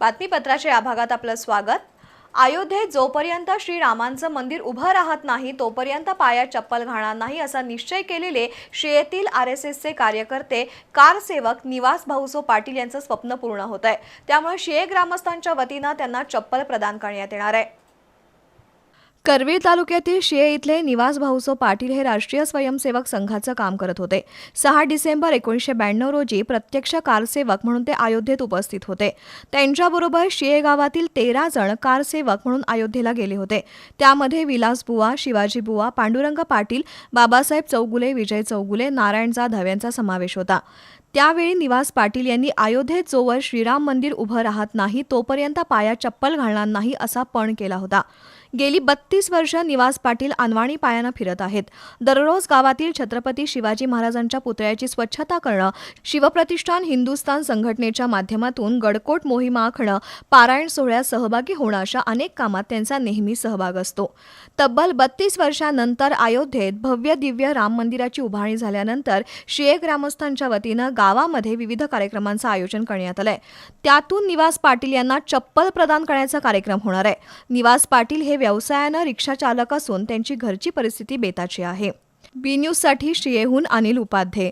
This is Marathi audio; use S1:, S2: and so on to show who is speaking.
S1: बातमीपत्राच्या या भागात आपलं स्वागत. अयोध्येत जोपर्यंत श्रीरामांचं मंदिर उभं राहत नाही तोपर्यंत पाया चप्पल घालणार नाही असा निश्चय केलेले शियेतील आर एस एसचे कार्यकर्ते कारसेवक निवास भाऊसो पाटील यांचं स्वप्न पूर्ण होत आहे त्यामुळे शिये ग्रामस्थांच्या वतीनं त्यांना चप्पल प्रदान करण्यात येणार आहे. करवीर तालुक्यातील शिये इथले निवास भाऊसो पाटील हे राष्ट्रीय स्वयंसेवक संघाचं काम करत होते. सहा डिसेंबर एकोणीसशे ब्याण्णव रोजी प्रत्यक्ष कारसेवक म्हणून ते अयोध्येत उपस्थित होते. त्यांच्याबरोबर शिये गावातील तेरा जण कारसेवक म्हणून अयोध्येला गेले होते. त्यामध्ये विलास बुवा शिवाजी बुवा पांडुरंग पाटील बाबासाहेब चौगुले विजय चौगुले नारायण जाधव यांचा समावेश होता. त्यावेळी निवास पाटील यांनी अयोध्येत जोवर श्रीराम मंदिर उभं राहत नाही तोपर्यंत पाया चप्पल घालणार नाही असा पण केला होता. गेली बत्तीस वर्ष निवास पाटील अनवाणी पायानं फिरत आहेत. दररोज गावातील छत्रपती शिवाजी महाराजांच्या पुतळ्याची स्वच्छता करणं शिवप्रतिष्ठान हिंदुस्थान संघटनेच्या माध्यमातून गडकोट मोहिमा आखणं पारायण सोहळ्यात सहभागी होणं अशा अनेक कामात त्यांचा नेहमी सहभाग असतो. तब्बल बत्तीस वर्षानंतर अयोध्येत भव्य दिव्य राम मंदिराची उभारणी झाल्यानंतर शिये ग्रामस्थांच्या वतीनं गावामध्ये विविध कार्यक्रमांचं आयोजन करण्यात आलंय. त्यातून निवास पाटील यांना चप्पल प्रदान करण्याचा कार्यक्रम होणार आहे. निवास पाटील हे व्यवसायानं रिक्षा चालक असून त्यांची घरची परिस्थिती बेताची आहे. बी न्यूजसाठी शियेहून अनिल उपाध्ये.